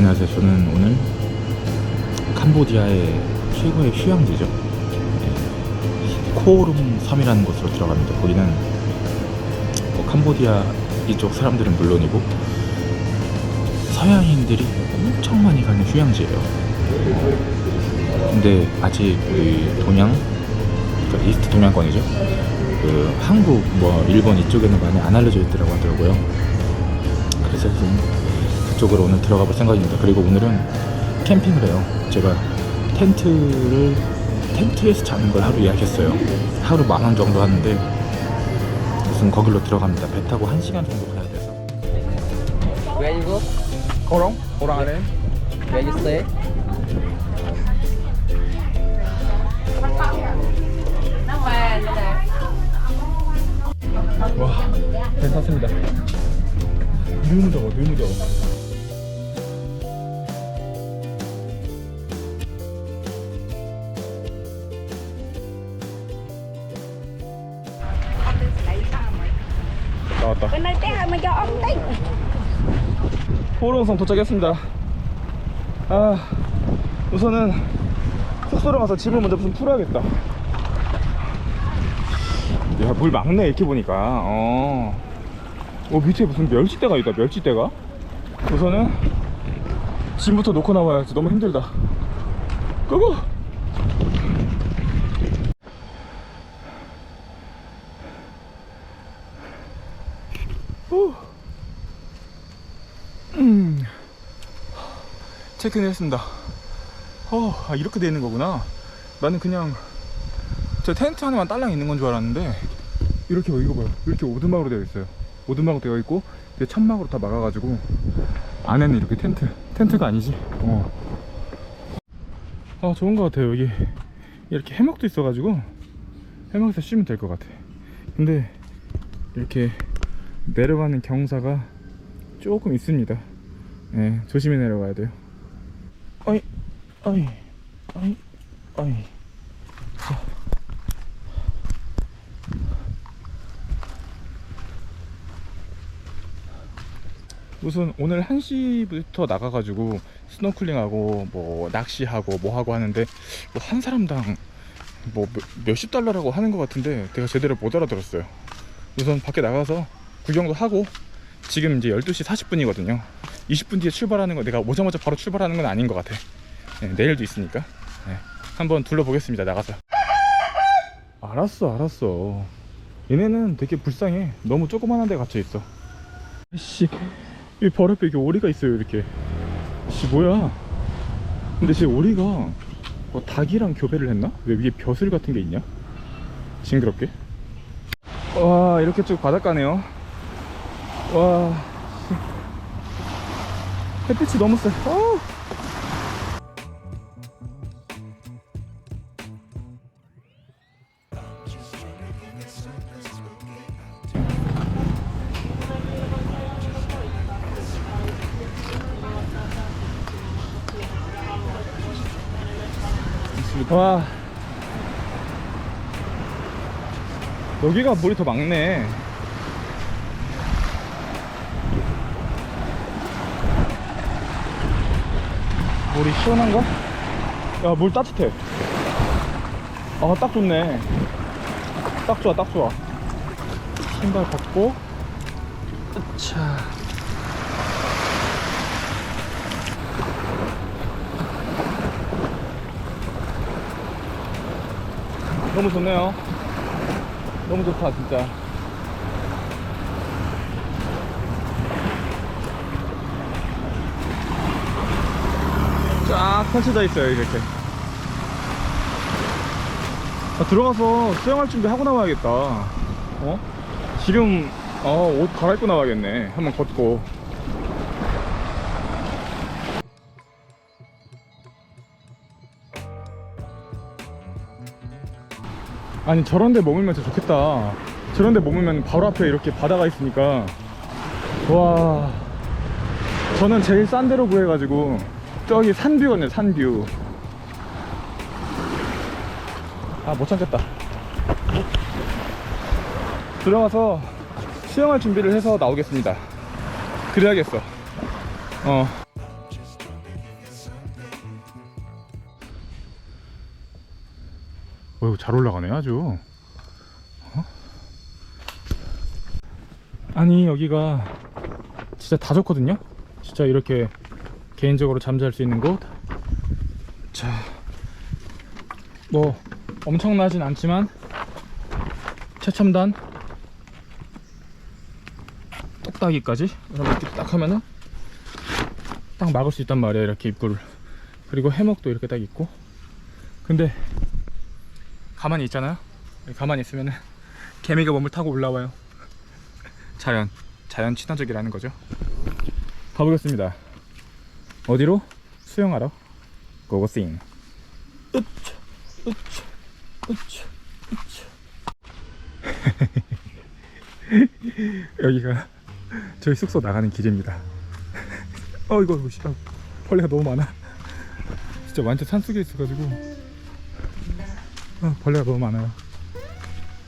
안녕하세요. 저는 오늘 캄보디아의 최고의 휴양지죠. 네. 코오름 섬이라는 곳으로 들어갑니다. 거기는 뭐 캄보디아 이쪽 사람들은 물론이고 서양인들이 엄청 많이 가는 휴양지예요. 근데 아직 그 동양, 그러니까 이스트 동양권이죠. 그 한국, 뭐 일본 이쪽에는 많이 안 알려져 있더라고 하더라고요. 그래서 좀그 쪽으로 오늘 들어가 볼 생각입니다. 그리고 오늘은 캠핑을 해요. 제가 텐트를 텐트에서 자는 걸 하루 예약했어요. 하루 만 원 정도 하는데 무슨 거길로 들어갑니다. 배 타고 한 시간 정도 가야 돼서. Where you go? 거랑 안에? Where you stay? 와, 배 탔습니다. 너무 더워, 너무 더워. 호롱성 도착했습니다. 아, 우선은 숙소로 가서 짐을 먼저 좀 풀어야겠다. 야, 물 막네, 이렇게 보니까. 어. 어, 밑에 무슨 멸치대가 있다, 멸치대가. 우선은 짐부터 놓고 나와야지. 너무 힘들다. 끄고! 후. 음. 체크인 했습니다. 어, 아, 이렇게 돼 있는 거구나. 나는 그냥 저 텐트 하나만 딸랑 있는 건 줄 알았는데 이렇게 봐, 이거 봐요. 이렇게 오두막으로 되어 있어요. 오두막으로 되어 있고 이제 천막으로 다 막아가지고 안에는 이렇게 텐트. 텐트가 아니지. 어. 아 좋은 것 같아요. 여기 이렇게 해먹도 있어가지고 해먹에서 쉬면 될 것 같아. 근데 이렇게 내려가는 경사가 조금 있습니다. 네, 조심히 내려가야 돼요. 어이, 어이, 어이, 어이. 자. 우선 오늘 1시부터 나가가지고 스노클링하고 뭐 낚시하고 뭐 하고 하는데 뭐 한 사람당 뭐 몇- 몇십 달러라고 하는 것 같은데 내가 제대로 못 알아들었어요. 우선 밖에 나가서 구경도 하고 지금 이제 12시 40분이거든요. 20분 뒤에 출발하는 거 내가 오자마자 바로 출발하는 건 아닌 것 같아. 네, 내일도 있으니까. 네, 한번 둘러보겠습니다. 나가서. 알았어, 알았어. 얘네는 되게 불쌍해. 너무 조그만한 데 갇혀 있어. 씨, 이 바로 옆에 이렇게 오리가 있어요. 이렇게. 씨, 뭐야? 근데 제 오리가 뭐 닭이랑 교배를 했나? 왜 위에 벼슬 같은 게 있냐? 징그럽게. 와, 이렇게 쭉 바닷가네요. 와 씨. 햇빛이 너무 세. 아. 와 여기가 물이 더 막네 물이 시원한가? 야, 물 따뜻해. 아, 딱 좋네. 딱 좋아, 딱 좋아. 신발 벗고. 자. 너무 좋네요. 너무 좋다, 진짜. 쫙 펼쳐져 있어요 이렇게. 아, 들어가서 수영할 준비 하고 나와야겠다. 어? 지금 어, 옷 갈아입고 나와야겠네. 한번 걷고. 아니 저런데 머물면 진짜 좋겠다. 저런데 머물면 바로 앞에 이렇게 바다가 있으니까. 와. 저는 제일 싼 데로 구해가지고 저기 산뷰 오네 산뷰. 아 못 참겠다. 들어가서 수영할 준비를 해서 나오겠습니다. 그래야겠어. 어. 어이구 잘 올라가네 아주. 어? 아니 여기가 진짜 다 좋거든요? 진짜 이렇게 개인적으로 잠잘 수 있는 곳 자 뭐 엄청나진 않지만 최첨단 똑딱이까지? 이렇게 딱 하면은 딱 막을 수 있단 말이야 이렇게 입구를. 그리고 해먹도 이렇게 딱 있고. 근데 가만히 있잖아요. 가만히 있으면은 개미가 몸을 타고 올라와요. 자연 자연 친화적이라는 거죠. 가보겠습니다 어디로? 수영하러? 고고싱 으차 으차 으차 으차 여기가 저희 숙소 나가는 길입니다. 어 이거 아, 벌레가 너무 많아. 진짜 완전 산속에 있어가지고. 아, 벌레가 너무 많아요.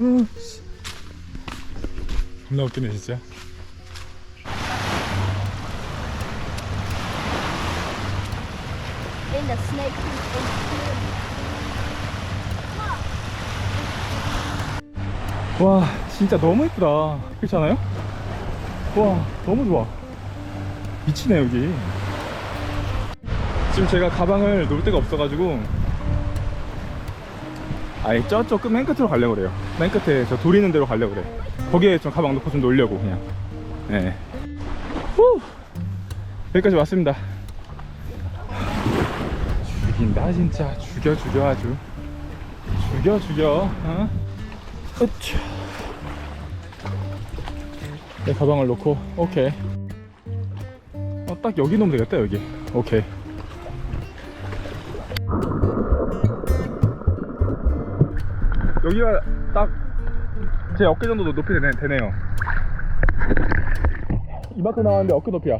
어, 씨. 겁나 웃기네 진짜 the snake 와 진짜 너무 예쁘다. 그렇지 않아요? 와 너무 좋아. 미치네 여기. 지금 제가 가방을 놓을 데가 없어가지고 아니 저쪽 맨 끝으로 가려고 그래요. 맨 끝에 저 돌 있는 데로 가려고 그래. 거기에 좀 가방 놓고 좀 놀려고 그냥. 네. 후! 여기까지 왔습니다 죽인다. 진짜. 죽여 죽여 아주. 죽여 죽여. 어? 으차. 내 가방을 놓고. 오케이. 어, 딱 여기 놓으면 되겠다 여기. 오케이. 여기가 딱 제 어깨 정도 높이 되네, 되네요. 이만큼 나왔는데 어깨 높이야.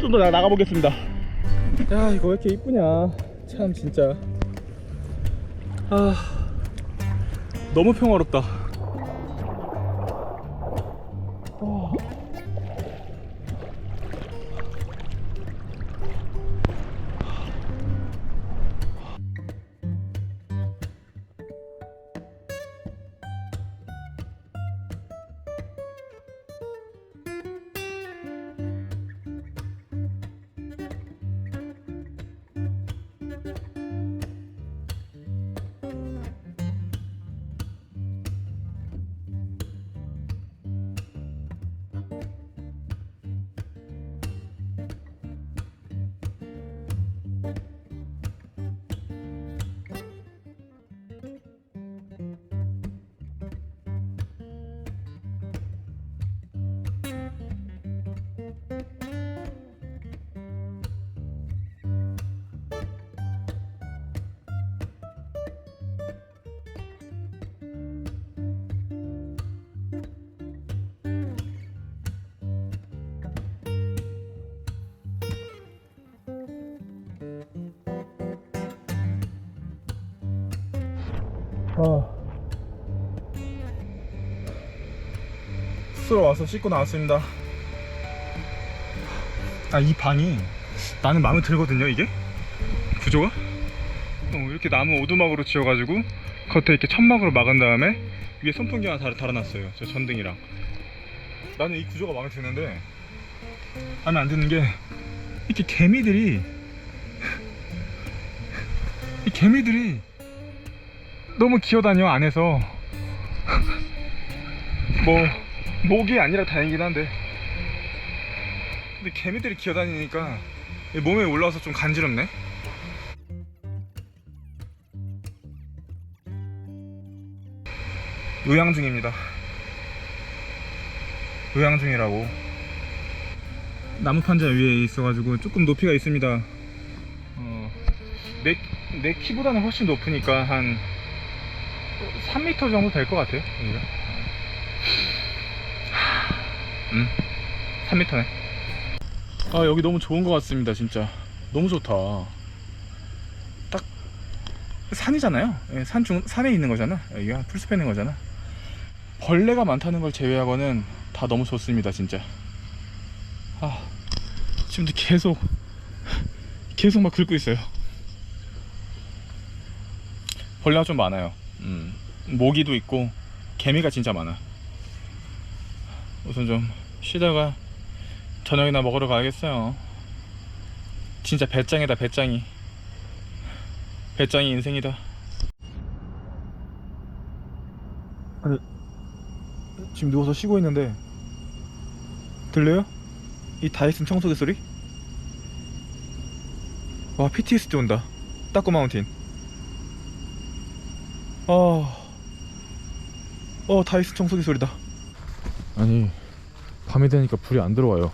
좀 더 나가 보겠습니다 야 이거 왜 이렇게 이쁘냐 참 진짜 아 너무 평화롭다. 아. 숙소로 와서 씻고 나왔습니다. 아, 이 방이 나는 마음에 들거든요, 이게? 구조가? 어, 이렇게 나무 오두막으로 지어가지고 겉에 이렇게 천막으로 막은 다음에 위에 선풍기 하나 달, 달아놨어요. 저 전등이랑. 나는 이 구조가 마음에 드는데 마음에 안 드는 게 이렇게 개미들이 이 개미들이 너무 기어다녀 안에서. 뭐 목이 아니라 다행이긴 한데. 근데 개미들이 기어다니니까 이 몸에 올라와서 좀 간지럽네. 요양 중입니다. 요양 중이라고. 나무 판자 위에 있어가지고 조금 높이가 있습니다. 어, 내, 내 키보다는 훨씬 높으니까 한 3m 정도 될 것 같아요. 여기가. 음, 3m네. 아 여기 너무 좋은 것 같습니다, 진짜. 너무 좋다. 딱 산이잖아요. 예, 산 중, 산에 있는 거잖아. 여기가 풀숲에 있는 거잖아. 벌레가 많다는 걸 제외하고는 다 너무 좋습니다, 진짜. 아, 지금도 계속 계속 막 긁고 있어요. 벌레가 좀 많아요. 음, 모기도 있고 개미가 진짜 많아. 우선 좀 쉬다가 저녁이나 먹으러 가야겠어요. 진짜 배짱이다 배짱이. 배짱이 인생이다. 아니 지금 누워서 쉬고 있는데 들려요? 이 다이슨 청소기 소리? 와 PTSD 온다. 따꾸 마운틴. 어, 어 다이슨 청소기 소리다. 아니 밤이 되니까 불이 안 들어와요.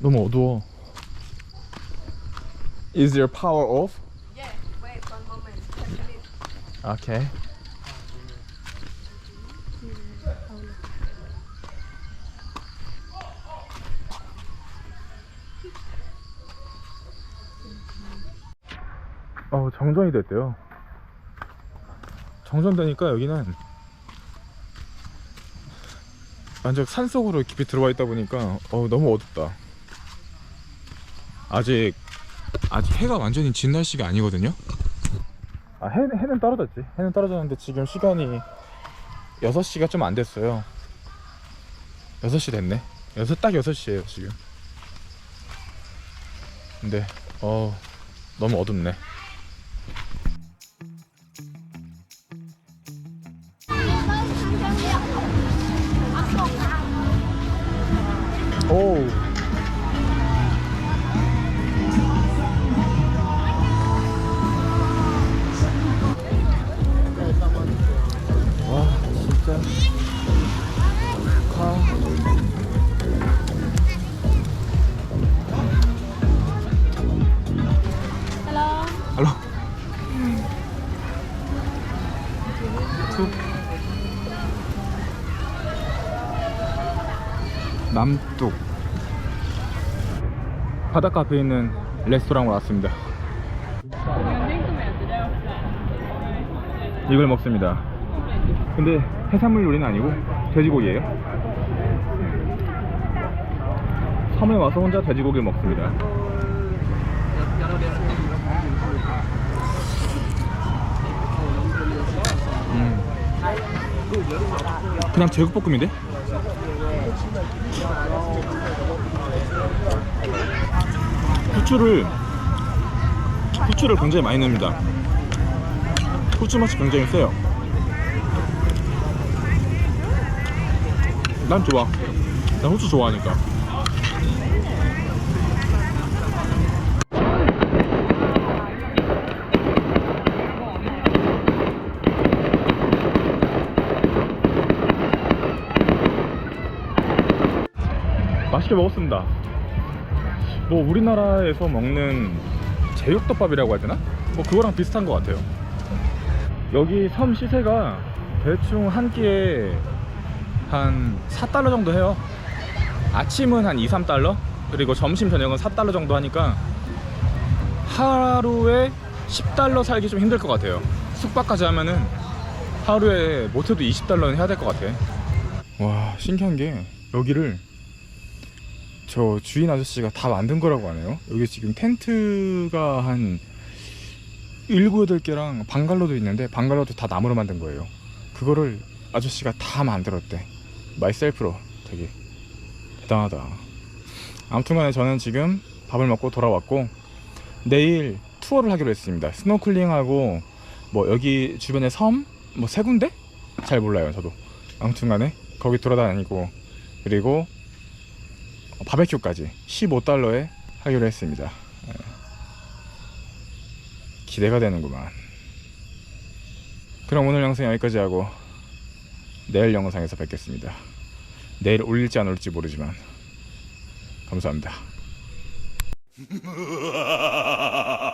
너무 어두워. Is your power off? Yeah, wait one moment. Okay. 어 정전이 됐대요. 정전되니까 여기는 완전 산 속으로 깊이 들어와 있다 보니까 어 너무 어둡다. 아직 아직 해가 완전히 진 날씨가 아니거든요. 아 해, 해는 떨어졌지 해는 떨어졌는데 지금 시간이 6시가 좀 안 됐어요 6시 됐네 여섯 딱 6시에요 지금 근데 어 너무 어둡네 바닷가 앞에 있는 레스토랑으로 왔습니다 이걸 먹습니다 근데 해산물 요리는 아니고 돼지고기예요 섬에 와서 혼자 돼지고기를 먹습니다 음. 그냥 제육볶음인데? 후추를 후추를 굉장히 많이 넣습니다. 후추 맛이 굉장히 세요. 난 좋아. 난 후추 좋아하니까. 맛있게 먹었습니다. 뭐 우리나라에서 먹는 제육덮밥이라고 해야 되나? 뭐 그거랑 비슷한 것 같아요. 여기 섬 시세가 대충 한 끼에 한 4달러 정도 해요. 아침은 한 2, 3달러? 그리고 점심 저녁은 4달러 정도 하니까 하루에 10달러 살기 좀 힘들 것 같아요. 숙박까지 하면은 하루에 못해도 20달러는 해야 될 것 같아. 와 신기한 게 여기를 저 주인 아저씨가 다 만든 거라고 하네요. 여기 지금 텐트가 한 7, 8개랑 방갈로도 있는데 방갈로도 다 나무로 만든 거예요. 그거를 아저씨가 다 만들었대. 마이셀프로 되게 대단하다. 아무튼간에 저는 지금 밥을 먹고 돌아왔고 내일 투어를 하기로 했습니다. 스노클링하고 뭐 여기 주변에 섬 뭐 세 군데 잘 몰라요 저도. 아무튼간에 거기 돌아다니고 그리고 어, 바베큐까지 15달러에 하기로 했습니다. 예. 기대가 되는구만. 그럼 오늘 영상 여기까지 하고 내일 영상에서 뵙겠습니다. 내일 올릴지 안 올릴지 모르지만 감사합니다.